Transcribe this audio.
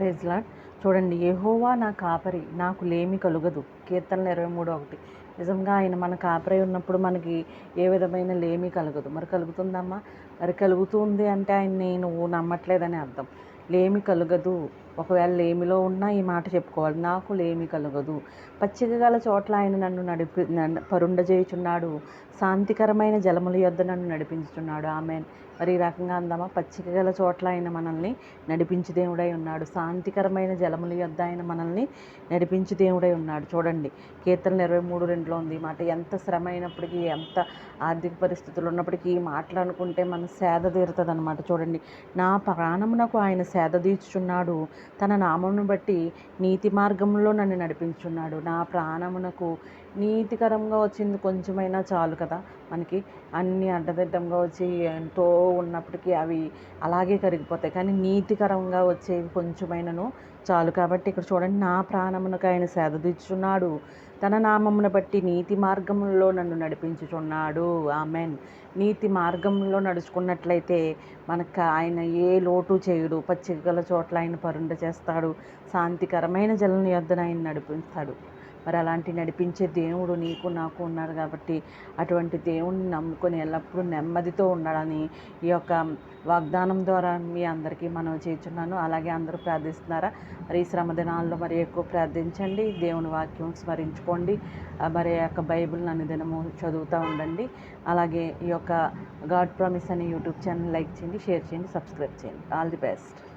Praise lord. చూడండి ఏహోవా నా కాపరి నాకు లేమి కలుగదు. కీర్తనలు ఇరవై మూడు ఒకటి. నిజంగా ఆయన మన కాపరి ఉన్నప్పుడు మనకి ఏ విధమైన లేమి కలగదు. మరి కలుగుతుందమ్మా? మరి కలుగుతుంది అంటే ఆయన్ని నువ్వు నమ్మట్లేదని అర్థం. లేమి కలగదు. ఒకవేళ లేమిలో ఉన్నా ఈ మాట చెప్పుకోవాలి. నాకు లేమి కలగదు. పచ్చిక గల చోట్ల ఆయన నన్ను నడిపి పరుండజేయుచున్నాడు. శాంతికరమైన జలముల యొద్ద నన్ను నడిపించుచున్నాడు. ఆమె మరి ఈ రకంగా అందామా? పచ్చిక గల చోట్ల ఆయన మనల్ని నడిపించి దేవుడై ఉన్నాడు. శాంతికరమైన జలముల యొద్ద ఆయన మనల్ని నడిపించి దేవుడై ఉన్నాడు. చూడండి. కీర్తనలు ఇరవై మూడు రెండులో ఉంది. ఈ మాట ఎంత శ్రమ అయినప్పటికీ ఎంత ఆర్థిక పరిస్థితులు ఉన్నప్పటికీ ఈ మాటలు అనుకుంటే మన సేద తీరుతుంది అనమాట చూడండి. నా ప్రాణమునకు ఆయన సేద తీర్చుచున్నాడు. తన నామమును బట్టి నీతి మార్గంలో నన్ను నడిపించున్నాడు. నా ప్రాణమునకు నీతికరంగా వచ్చింది కొంచెమైనా చాలు కదా. మనకి అన్ని అడ్డదిడ్డంగా వచ్చి ఎంతో ఉన్నప్పటికీ అవి అలాగే కరిగిపోతాయి. కానీ నీతికరంగా వచ్చేవి కొంచెమైనను చాలు. కాబట్టి ఇక్కడ చూడండి నా ప్రాణమునకు ఆయన సేదదీర్చున్నాడు తన నామమును బట్టి నీతి మార్గంలో నన్ను నడిపించుచున్నాడు. ఆమెన్. నీతి మార్గంలో నడుచుకున్నట్లయితే మనకు ఆయన ఏ లోటు చేయడు? పచ్చికల చోట్ల ఆయన పరుండ చేస్తాడు. శాంతికరమైన జలం యొద్దన ఆయన నడిపిస్తాడు. మరి అలాంటి నడిపించే దేవుడు నీకు నాకు ఉన్నాడు కాబట్టి అటువంటి దేవుణ్ణి నమ్ముకొని ఎల్లప్పుడూ నెమ్మదితో ఉండాలని ఈ యొక్క వాగ్దానం ద్వారా మీ అందరికీ మనం చేస్తున్నాను. అలాగే అందరూ ప్రార్థిస్తున్నారా? మరి ఈ శ్రమ దినాల్లో మరి ఎక్కువ ప్రార్థించండి. దేవుని వాక్యం స్మరించుకోండి. మరి యొక్క బైబిల్ నన్ను దినము చదువుతూ ఉండండి. అలాగే ఈ యొక్క గాడ్ ప్రామిస్ అనే యూట్యూబ్ ఛానల్ లైక్ చేయండి షేర్ చేయండి సబ్స్క్రైబ్ చేయండి. All the best.